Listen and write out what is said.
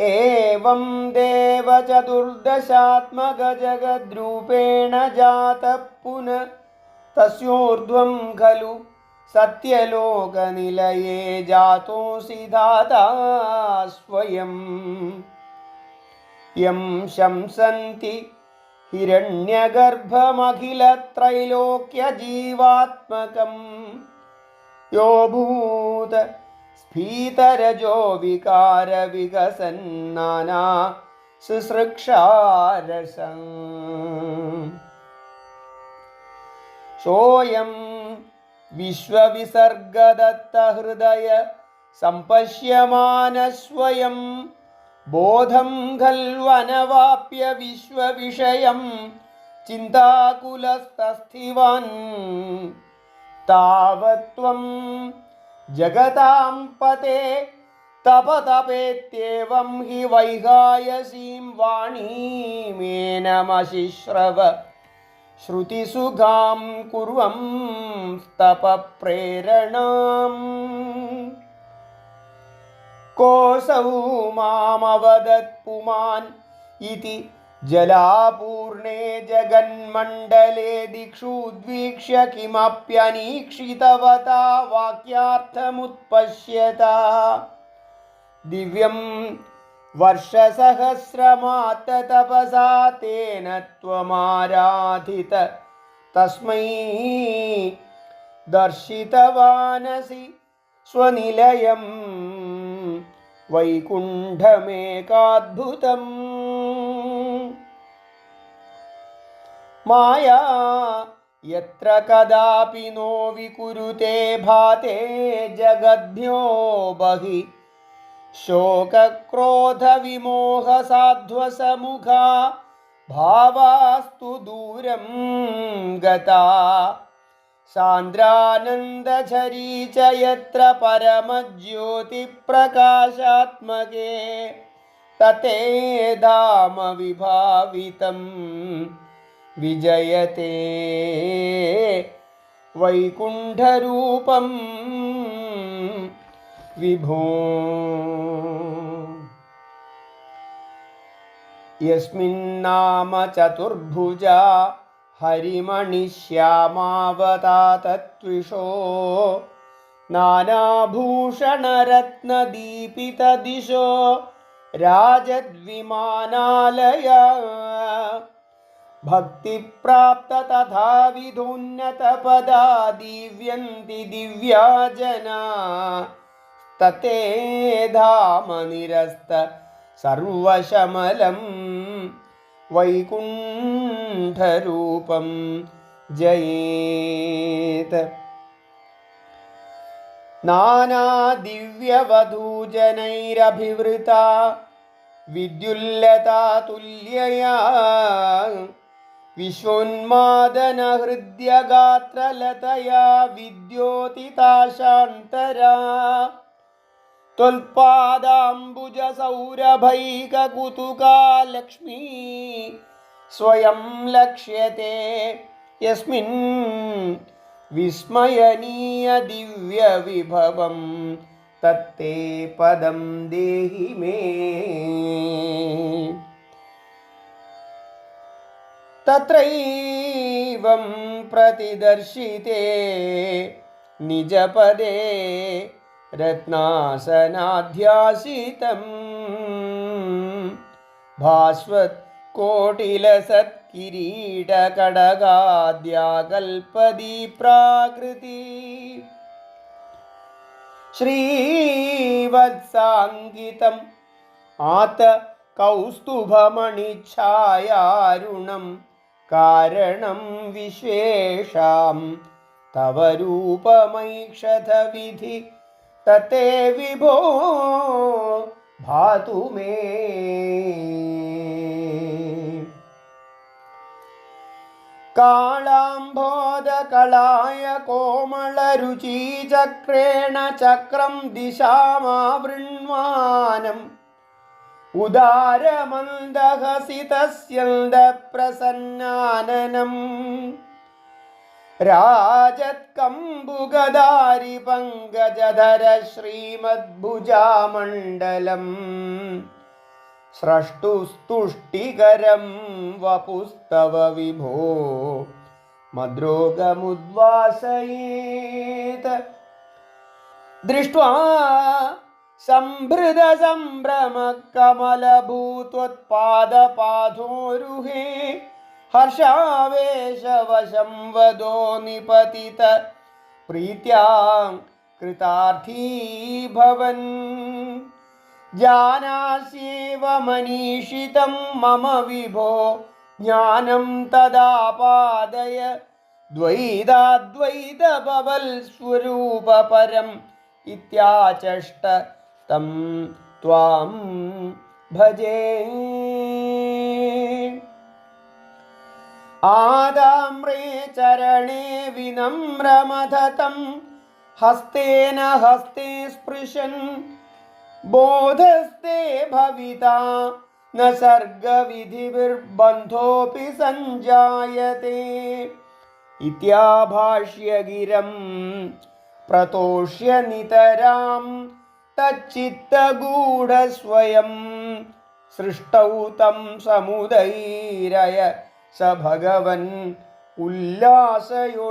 एवं देवचतुर्दशात्मकजगद्रूपेण जातः पुनः तस्योर्ध्वं खलु सत्यलोकनिलये जातोऽसि धाता स्वयम् यं शंसन्ति हिरण्यगर्भमखिलत्रैलोक्यजीवात्मकं यो भूत स्फीतरजो विकारविकसन्नाना शुश्रूक्षारसम् सोऽयं विश्वविसर्गदत्तहृदय सम्पश्यमानस्वयं बोधं खल्वनवाप्य विश्वविषयं चिन्ताकुलस्तस्थिवान् तावत्त्वं जगतां पते तपतपेत्येवं हि वैगायसीं वाणीमेनमशिश्रव श्रुतिसुगां कुर्वं तपप्रेरणाम् कोऽसौ मामवदत् पुमान् इति ജലാപൂർണേ ജഗന്മണ്ഡലേ ദിക്ഷുദ്വീക്ഷ്യ കിമപ്യനീക്ഷിതവതാ വാക്യാർത്ഥമുത്പശ്യത. ദിവ്യം വർഷസഹസ്രമാത്തപസാ തേന ത്വമാരാധിത. തസ്മൈ ദർശിതവാനസി സ്വനിലയം വൈകുണ്ഠമേകാദ്ഭുതം. माया यत्र कदापि नो विकुरुते भाते जगद्भ्यो बहि शोकक्रोधविमोहसाध्वसमुखा भावास्तु दूरं गता सान्द्रानन्दझरी च यत्र परमज्योतिप्रकाशात्मके तते धाम विभावितं വിജയത്തെ വൈകുണ്ഠരൂപം വിഭോ. യസ്മിന്നാമചതുർഭുജ ഹരിമണിശ്യാമാവതാതത്വിഷോ നാനാഭൂഷണരത്നദീപിതദിശോ. രാജദ്വിമാനാലയ राजद्विमानालया भक्तिप्राप्त तथा विधोन्नतपदा दिव्यन्ति दिव्या जना तते धाम निरस्त सर्वशमलं वैकुण्ठरूपं जयेत् नानादिव्यवधूजनैरभिवृता विद्युल्लता तुल्यया विश्वोन्मादनहृद्यगात्रलतया विद्योतिताशान्तरा। त्वल्पादाम्बुजसौरभैककुतुका लक्ष्मी स्वयं लक्ष्यते यस्मिन् विस्मयनीयदिव्यविभवं तत्ते पदं देहि मे। तत्रैवं प्रतिदर्शिते निजपदे रत्नासनाध्यासितं भास्वत् कोटिलसत्किरीटकडगाद्याकल्पदी प्राकृति श्रीवत्साङ्गितम् आत कौस्तुभमणिच्छायारुणं കാരണം വിശ്വേഷാം തവ രൂപമൈക്ഷതവിധി തത്തേ വിഭോ ഭാതു മേ കാളാംബോധകളായ കോമളരുചീചക്രേണ ചക്രം ദിശാമാവൃണ്വാനം ഉദാരമന്ദഹസിതസ്യന്തപ്രസന്നാനനം രാജത്കമ്പുകദാരി പങ്കജധര ശ്രീമദ്ഭുജാമണ്ഡലം സ്രഷ്ടുസ്തുഷ്ടികരം വപുസ്തവ വിഭോ മദ്രോഗമുദ്വാസയേത്. ദൃഷ്ട്വാ സംഭൃത സംഭ്രമ കമലഭൂത്വത്പാദപാധോരുഹേ ഹർഷാവേശവശം വദോ നിപതിത പ്രീത്യാ കൃതാർത്ഥീ ഭവൻ ജാനാസ്യേവ മനീഷിതം മമ വിഭോ ജ്ഞാനം തദാപാദയ ദ്വൈതാദ്വൈതഭവൽ സ്വരൂപപരം ഇത്യാചഷ്ട तम त्वाम भजे। आदाम्रे चरणे विनम्रमथतं हस्तेन हस्ते स्पृशन्। बोधस्ते भविता, न सर्गविधिर्बन्धोऽपि सञ्जायते। इत्याभाष्य गिरं प्रतोष्य नितरां തച്ചിത്തഗൂഢസ്വയം സൃഷ്ടൗ തം സമുദൈരയ സ ഭഗവൻ ഉല്ലാസയോല്ലാഘതാം